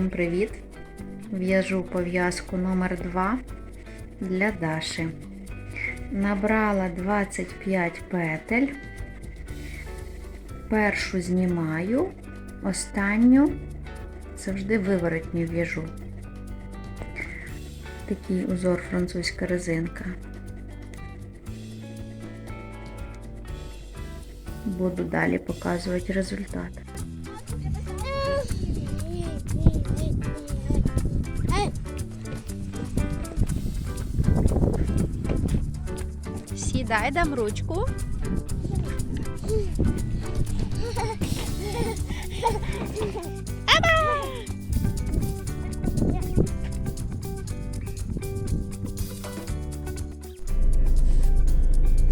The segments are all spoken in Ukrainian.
Всім привіт! В'яжу пов'язку номер 2 для Даші. Набрала 25 петель. Першу знімаю, останню завжди виворотню в'яжу. Такий узор французька резинка. Буду далі показувати результат. Сідай, дам ручку.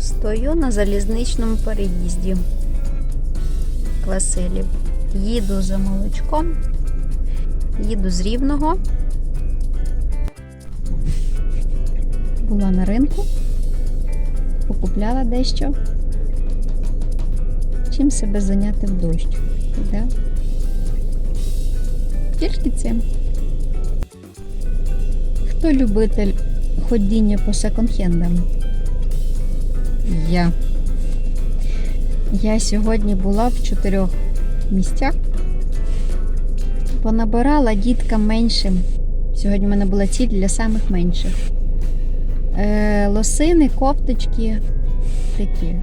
Стою на залізничному переїзді Квасилів. Їду за молочком, їду з рівного. Була на ринку покупляла дещо. Чим себе зайняти в дощ? Да? Тільки цим. Хто любитель ходіння по секонд-хендам? Я. Я сьогодні була в чотирьох місцях. Понабирала діткам меншим. Сьогодні в мене була ціль для самих менших лосини, кофточки такі.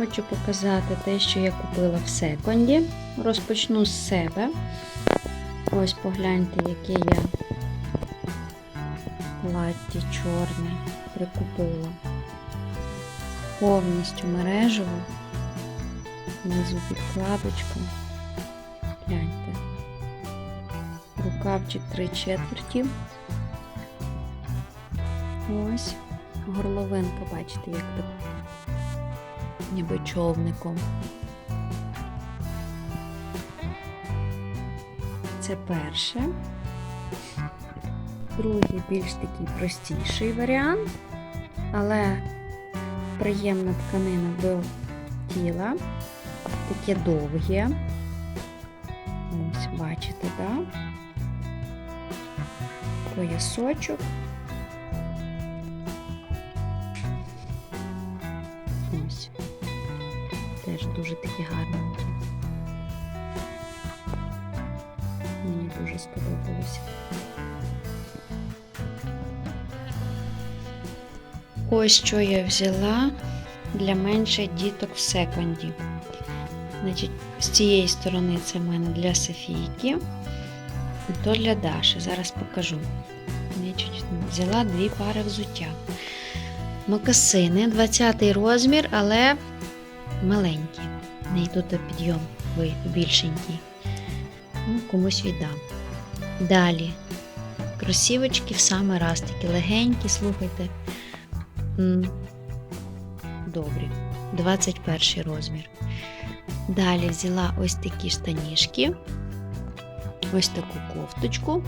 Хочу показати те, що я купила в секонді. Розпочну з себе. Ось погляньте, яке я плаття чорне прикупила. Повністю мережево. Внизу підкладочка. Гляньте. Рукавчик 3 четверті. Ось. Горловинка, бачите, як так ніби човником. Це перше. Другий більш такий простіший варіант, але приємна тканина до тіла, таке довге. Ось, бачите, да? Поясочок. Ось. Теж дуже такі гарненькі. Мені дуже сподобалося. Ось що я взяла для менших діток в секонді. Значить, з цієї сторони це в мене для Софійки, і то для Даші. Зараз покажу. Взяла дві пари взуття. Мокасини, 20 розмір, але маленькі. Не йдуть підйом більшенький. Ну, комусь віддам. Далі. Кросівочки в саме раз такі легенькі, слухайте. Добрі. 21 розмір. Далі взяла ось такі штанішки. Ось таку кофточку.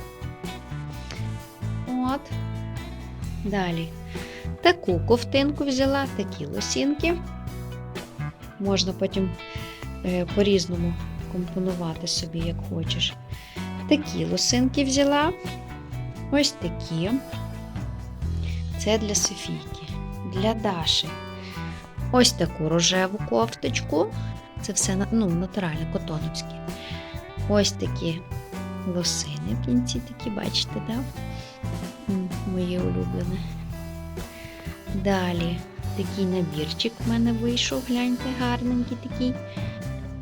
От. Далі. Таку ковтинку взяла, такі лосінки. Можна потім е, по-різному компонувати собі, як хочеш. Такі лосинки взяла. Ось такі. Це для Софійки. Для Даші. Ось таку рожеву кофточку. Це все ну, натуральне, котоновське. Ось такі лосини в кінці такі, бачите? Да? Моє улюблене. Далі такий набірчик в мене вийшов, гляньте, гарненький такий.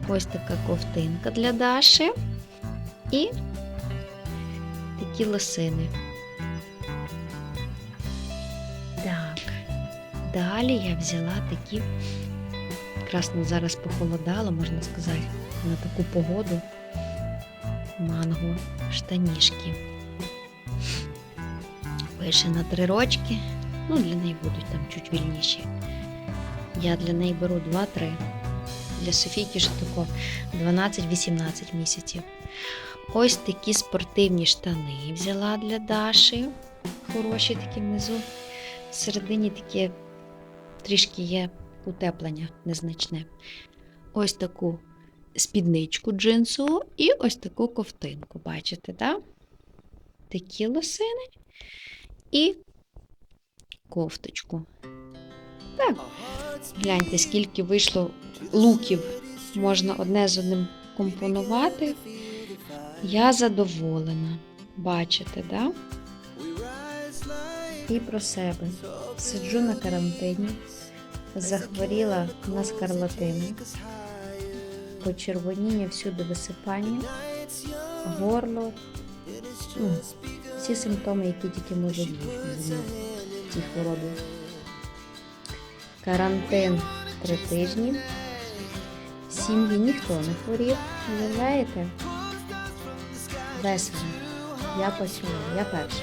Ось така ковтинка для Даші. І такі лосини. Так. Далі я взяла такі, якраз ну, зараз похолодало, можна сказати, на таку погоду манго штанішки. Пише на три рочки. Ну, для неї будуть там чуть вільніші. Я для неї беру 2-3. Для Софійки ж тако 12-18 місяців. Ось такі спортивні штани взяла для Даші. Хороші такі внизу. Всередині таке трішки є утеплення незначне. Ось таку спідничку джинсову і ось таку ковтинку. Бачите, так? Такі лосини і кофточку. Так, гляньте, скільки вийшло луків. Можна одне з одним компонувати. Я задоволена. Бачите, да? І про себе. Сиджу на карантині, захворіла на скарлатину, почервоніння всюди висипання, горло. Ну, всі симптоми, які тільки можуть бути цій хворобі. Карантин три тижні. Сім'ї ніхто не хворів. Уявляєте? Весело. Я почала, я перша.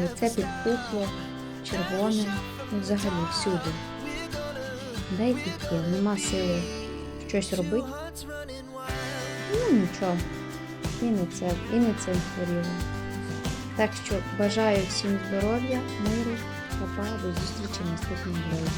Лице підпухло, червоне, ну взагалі всюди. Дай таке, нема сили щось робити. Ну нічого. І не це, і не це хворіло. Так що бажаю всім здоров'я, миру, папа, до зустрічі в наступному блозі.